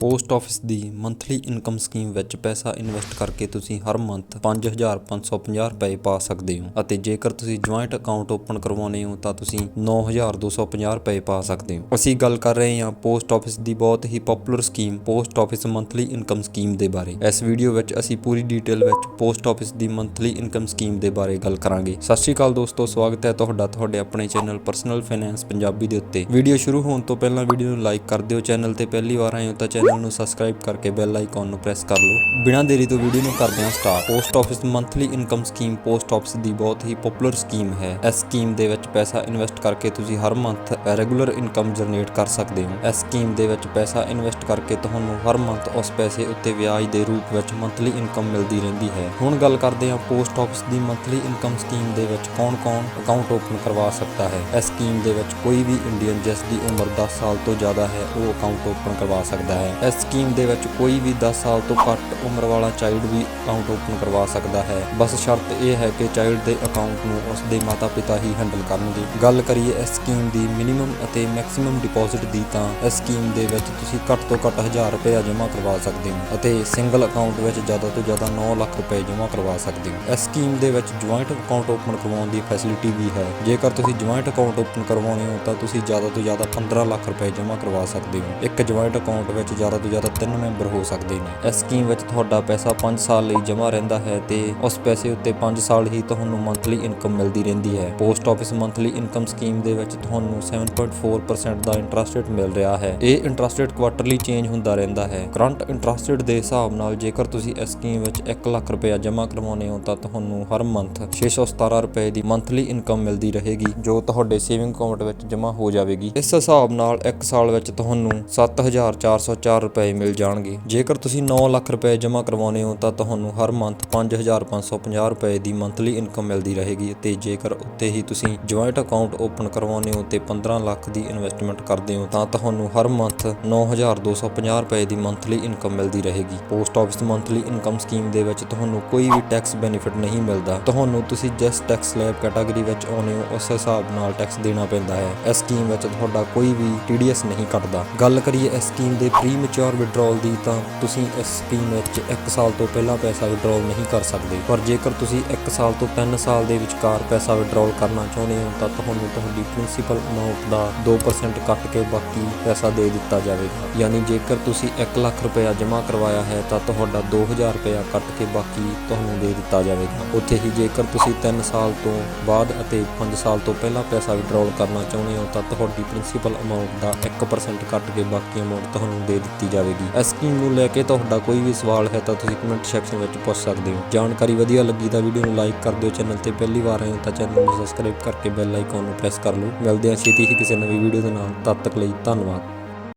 Post office ਦੀ monthly income scheme ਵਿੱਚ ਪੈਸਾ ਇਨਵੈਸਟ ਕਰਕੇ ਤੁਸੀਂ ਹਰ ਮੰਥ 5550 ਰੁਪਏ ਪਾ ਸਕਦੇ ਹੋ ਅਤੇ ਜੇਕਰ ਤੁਸੀਂ ਜੁਆਇੰਟ ਅਕਾਊਂਟ ਓਪਨ ਕਰਵਾਉਣੇ ਹੋ ਤਾਂ ਤੁਸੀਂ 9250 ਰੁਪਏ ਪਾ ਸਕਦੇ ਹੋ। ਅਸੀਂ ਗੱਲ ਕਰ ਰਹੇ ਹਾਂ ਪੋਸਟ ਆਫਿਸ ਦੀ ਬਹੁਤ ਹੀ popular scheme post office monthly income scheme ਦੇ ਬਾਰੇ। ਇਸ ਵੀਡੀਓ ਵਿੱਚ ਅਸੀਂ ਪੂਰੀ ਡਿਟੇਲ ਵਿੱਚ ਪੋਸਟ ਆਫਿਸ ਦੀ ਮੰਥਲੀ ਇਨਕਮ ਸਕੀਮ ਦੇ ਬਾਰੇ ਗੱਲ ਕਰਾਂਗੇ। ਸਤਿ ਸ਼੍ਰੀ ਅਕਾਲ ਦੋਸਤੋ, ਸਵਾਗਤ ਹੈ ਤੁਹਾਡਾ ਤੁਹਾਡੇ ਆਪਣੇ ਚੈਨਲ ਪਰਸਨਲ ਫਾਈਨੈਂਸ ਪੰਜਾਬੀ ਦੇ ਉੱਤੇ। ਵੀਡੀਓ ਸ਼ੁਰੂ ਹੋਣ ਤੋਂ ਪਹਿਲਾਂ ਵੀਡੀਓ ਨੂੰ ਲਾਈਕ ਕਰ ਦਿਓ। ਚੈਨਲ ਤੇ ਪਹਿਲੀ ਵਾਰ ਆਏ ਹੋ ਤਾਂ ਚੈਨਲ ਨੂੰ ਸਬਸਕ੍ਰਾਈਬ ਕਰਕੇ ਬੈਲ ਆਈਕਨ ਨੂੰ ਪ੍ਰੈਸ ਕਰ ਲਓ। ਬਿਨਾਂ ਦੇਰੀ ਤੋਂ ਵੀਡੀਓ ਨੂੰ ਕਰਦੇ ਹਾਂ start post office monthly income scheme post office ਦੀ ਬਹੁਤ ਹੀ ਪਪੂਲਰ ਸਕੀਮ ਹੈ। ਇਸ ਸਕੀਮ ਦੇ ਵਿੱਚ ਪੈਸਾ ਇਨਵੈਸਟ ਕਰਕੇ ਤੁਸੀਂ ਹਰ ਮੰਥ ਰੈਗੂਲਰ ਇਨਕਮ ਜਨਰੇਟ ਕਰ ਸਕਦੇ ਹੋ। ਇਸ ਸਕੀਮ ਦੇ ਵਿੱਚ ਪੈਸਾ ਇਨਵੈਸਟ ਕਰਕੇ ਤੁਹਾਨੂੰ ਹਰ ਮੰਥ ਉਸ ਪੈਸੇ ਉੱਤੇ ਵਿਆਜ ਦੇ ਰੂਪ ਵਿੱਚ ਮੰਥਲੀ ਇਨਕਮ ਮਿਲਦੀ ਰਹਿੰਦੀ ਹੈ। ਹੁਣ ਗੱਲ ਕਰਦੇ ਹਾਂ ਪੋਸਟ ਆਫਿਸ ਦੀ ਮੰਥਲੀ ਇਨਕਮ ਸਕੀਮ ਦੇ ਵਿੱਚ ਕੌਣ-ਕੌਣ ਅਕਾਊਂਟ ਓਪਨ ਕਰਵਾ ਸਕਦਾ ਹੈ। ਇਸ ਸਕੀਮ ਦੇ ਵਿੱਚ ਕੋਈ ਵੀ ਇੰਡੀਅਨ ਜਿਸ ਦੀ ਉਮਰ 10 ਸਾਲ ਤੋਂ ਜ਼ਿਆਦਾ ਹੈ, ਉਹ ਅਕਾਊਂਟ ਓਪਨ ਕਰਵਾ ਸਕਦਾ ਹੈ। ਇਸ ਸਕੀਮ ਦੇ ਵਿੱਚ ਕੋਈ ਵੀ 10 ਸਾਲ ਤੋਂ ਘੱਟ ਉਮਰ ਵਾਲਾ ਚਾਈਲਡ ਵੀ ਅਕਾਊਂਟ ਓਪਨ ਕਰਵਾ ਸਕਦਾ ਹੈ। ਬਸ ਸ਼ਰਤ ਇਹ ਹੈ ਕਿ ਚਾਈਲਡ ਦੇ ਅਕਾਊਂਟ ਨੂੰ ਉਸ ਦੇ ਮਾਤਾ-ਪਿਤਾ ਹੀ ਹੈਂਡਲ ਕਰਨਗੇ। ਗੱਲ ਕਰੀਏ ਇਸ ਸਕੀਮ ਦੀ ਮਿਨੀਮਮ ਅਤੇ ਮੈਕਸਿਮਮ ਡਿਪੋਜ਼ਿਟ ਦੀ ਤਾਂ ਇਸ ਸਕੀਮ ਦੇ ਵਿੱਚ ਤੁਸੀਂ ਘੱਟ ਤੋਂ ਘੱਟ 1000 ਰੁਪਏ ਜਮ੍ਹਾਂ ਕਰਵਾ ਸਕਦੇ ਹੋ ਅਤੇ ਸਿੰਗਲ ਅਕਾਊਂਟ ਵਿੱਚ ਜ਼ਿਆਦਾ ਤੋਂ ਜ਼ਿਆਦਾ 9 ਲੱਖ ਰੁਪਏ ਜਮ੍ਹਾਂ ਕਰਵਾ ਸਕਦੇ ਹੋ। ਇਸ ਸਕੀਮ ਦੇ ਵਿੱਚ ਜੁਆਇੰਟ ਅਕਾਊਂਟ ਓਪਨ ਕਰਵਾਉਣ ਦੀ ਫੈਸਿਲਿਟੀ ਵੀ ਹੈ। ਜੇਕਰ ਤੁਸੀਂ ਜੁਆਇੰਟ ਅਕਾਊਂਟ ਓਪਨ ਕਰਵਾਉਣੇ ਹੋ ਤਾਂ ਤੁਸੀਂ ਜ਼ਿਆਦਾ ਤੋਂ ਜ਼ਿਆਦਾ 15 ਲੱਖ ਰੁਪਏ ਜਮ੍ਹਾਂ ਕਰਵਾ ਸਕਦੇ ਹੋ। ਇੱਕ ਜੁਆਇੰਟ ਅਕਾਊਂਟ ਵਿੱਚ ਜ਼ਿਆਦਾ ਤੋਂ ਜ਼ਿਆਦਾ 3 ਮੈਂਬਰ ਹੋ ਸਕਦੇ ਨੇ। ਇਸ ਸਕੀਮ ਵਿੱਚ ਤੁਹਾਡਾ ਪੈਸਾ 5 ਸਾਲ ਲਈ ਜਮ੍ਹਾਂ ਰਹਿੰਦਾ ਹੈ ਤੇ ਉਸ ਪੈਸੇ ਉੱਤੇ 5 ਸਾਲ ਹੀ ਤੁਹਾਨੂੰ ਮੰਥਲੀ ਇਨਕਮ ਮਿਲਦੀ ਰਹਿੰਦੀ ਹੈ। Post office monthly income scheme ਦੇ ਵਿੱਚ ਤੁਹਾਨੂੰ 7.4% ਦਾ ਇੰਟਰਸਟ ਰੇਟ ਮਿਲ ਰਿਹਾ ਹੈ। ਇਹ ਇੰਟਰਸਟ ਰੇਟ ਕੁਆਟਰਲੀ ਚੇਂਜ ਹੁੰਦਾ ਰਹਿੰਦਾ ਹੈ। ਕਰੰਟ ਇੰਟਰਸਟ ਰੇਟ ਦੇ ਹਿਸਾਬ ਨਾਲ ਜੇਕਰ ਤੁਸੀਂ ਇਸ ਸਕੀਮ ਵਿੱਚ 1 ਲੱਖ ਰੁਪਏ ਜਮ੍ਹਾਂ ਕਰਵਾਉਣੇ ਹੋ ਤਾਂ ਤੁਹਾਨੂੰ ਹਰ ਮੰਥ 617 ਰੁਪਏ ਦੀ ਮੰਥਲੀ ਇਨਕਮ ਮਿਲਦੀ ਰਹੇਗੀ, ਜੋ ਤੁਹਾਡੇ ਸੇਵਿੰਗ ਅਕਾਊਂਟ ਵਿੱਚ ਜਮ੍ਹਾਂ ਹੋ ਜਾਵੇਗੀ। ਇਸ ਹਿਸਾਬ ਨਾਲ 1 ਸਾਲ ਵਿੱਚ ਤੁਹਾਨੂੰ 7404 ਰੁਪਏ ਮਿਲ ਜਾਣਗੇ। ਜੇਕਰ ਤੁਸੀਂ 9 ਲੱਖ ਰੁਪਏ ਜਮ੍ਹਾਂ ਕਰਵਾਉਣੇ ਹੋ, ਤਾਂ ਤੁਹਾਨੂੰ ਹਰ ਮੰਥ 5550 ਰੁਪਏ ਦੀ ਮੰਥਲੀ ਇਨਕਮ ਮਿਲਦੀ ਰਹੇਗੀ ਤੇ ਜੇਕਰ ਉੱਤੇ ਹੀ ਤੁਸੀਂ ਜੁਆਇੰਟ ਅਕਾਊਂਟ ਓਪਨ ਕਰਵਾਉਣੇ ਹੋ ਤੇ 15 ਲੱਖ ਦੀ ਇਨਵੈਸਟਮੈਂਟ ਕਰਦੇ ਹੋ, ਤਾਂ ਤੁਹਾਨੂੰ ਹਰ ਮੰਥ 9250 ਰੁਪਏ ਦੀ ਮੰਥਲੀ ਇਨਕਮ ਮਿਲਦੀ ਰਹੇਗੀ। Post office monthly income scheme ਦੇ ਵਿੱਚ ਤੁਹਾਨੂੰ ਕੋਈ ਵੀ ਟੈਕਸ ਬੈਨੀਫਿਟ ਨਹੀਂ ਮਿਲਦਾ। ਤੁਹਾਨੂੰ ਤੁਸੀਂ ਜਿਸ ਟੈਕਸ ਸਲੈਬ ਕੈਟਾਗਰੀ ਵਿੱਚ ਆਉਨੇ ਹੋ, ਉਸ ਹਿਸਾਬ ਨਾਲ ਟੈਕਸ ਦੇਣਾ ਪੈਂਦਾ ਹੈ। ਇਸ ਸਕੀਮ ਵਿੱਚ ਤੁਹਾਡਾ ਕੋਈ ਵੀ TDS ਨਹੀਂ ਕੱਟਦਾ। ਗੱਲ ਕਰੀਏ ਇਸ ਸਕੀਮ ਦੇ ਪ੍ਰੀ ਮੈਚੁਰ ਵਿਡਰਾਅਲ ਦੀ ਤਾਂ ਤੁਸੀਂ ਇਸ ਸਕੀਮ ਵਿੱਚ 1 ਸਾਲ ਤੋਂ ਪਹਿਲਾਂ ਪੈਸਾ ਵਿਡਰਾਅਲ ਨਹੀਂ ਕਰ ਸਕਦੇ। ਪਰ ਜੇਕਰ ਤੁਸੀਂ 1 ਸਾਲ ਤੋਂ 3 ਸਾਲ ਦੇ ਵਿਚਕਾਰ ਪੈਸਾ ਵਿਡਰਾਅਲ ਕਰਨਾ ਚਾਹੁੰਦੇ ਹੋ, ਤਾਂ ਤੁਹਾਨੂੰ ਤੁਹਾਡੀ ਪ੍ਰਿੰਸੀਪਲ ਅਮਾਉਂਟ ਦਾ 2% ਕੱਟ ਕੇ ਬਾਕੀ ਪੈਸਾ ਦੇ ਦਿੱਤਾ ਜਾਵੇਗਾ। ਯਾਨੀ ਜੇਕਰ ਤੁਸੀਂ 1 ਲੱਖ ਰੁਪਇਆ ਜਮ੍ਹਾਂ ਕਰਵਾਇਆ ਹੈ, ਤਾਂ ਤੁਹਾਡਾ 2000 ਰੁਪਇਆ ਕੱਟ ਕੇ ਬਾਕੀ ਤੁਹਾਨੂੰ ਦੇ ਦਿੱਤਾ ਜਾਵੇਗਾ। ਉੱਥੇ ਹੀ ਜੇਕਰ ਤੁਸੀਂ 3 ਸਾਲ ਤੋਂ ਬਾਅਦ ਅਤੇ 5 ਸਾਲ ਤੋਂ ਪਹਿਲਾਂ ਪੈਸਾ ਵਿਡਰਾਅਲ ਕਰਨਾ ਚਾਹੁੰਦੇ ਹੋ, ਤਾਂ ਤੁਹਾਡੀ ਪ੍ਰਿੰਸੀਪਲ ਅਮਾਉਂਟ ਦਾ 1% ਕੱਟ ਕੇ ਬਾਕੀ ਅਮਾਉਂਟ ਤੁਹਾਨੂੰ ਦੇ ਦਿੱਤੀ ਜਾਵੇਗੀ। ਇਸ ਸਕੀਮ ਨੂੰ ਲੈ ਕੇ ਤੁਹਾਡਾ ਕੋਈ ਵੀ ਸਵਾਲ ਹੈ ਤਾਂ ਤੁਸੀਂ ਕਮੈਂਟ ਸੈਕਸ਼ਨ ਵਿੱਚ ਪੁੱਛ ਸਕਦੇ ਹੋ। ਜਾਣਕਾਰੀ ਵਧੀਆ ਲੱਗੀ ਤਾਂ ਵੀਡੀਓ ਨੂੰ ਲਾਈਕ ਕਰ ਦਿਓ। ਚੈਨਲ ਤੇ ਪਹਿਲੀ ਵਾਰ ਆਏ ਹੋ ਤਾਂ ਚੈਨਲ ਨੂੰ ਸਬਸਕ੍ਰਾਈਬ ਕਰਕੇ ਬੈਲ ਆਈਕਨ ਨੂੰ ਪ੍ਰੈਸ ਕਰ ਲਓ। ਮਿਲਦੇ ਹਾਂ ਛੇਤੀ ਹੀ ਕਿਸੇ ਨਵੀਂ ਵੀਡੀਓ ਦੇ ਨਾਲ। ਤਦ ਤੱਕ ਲਈ ਧੰਨਵਾਦ।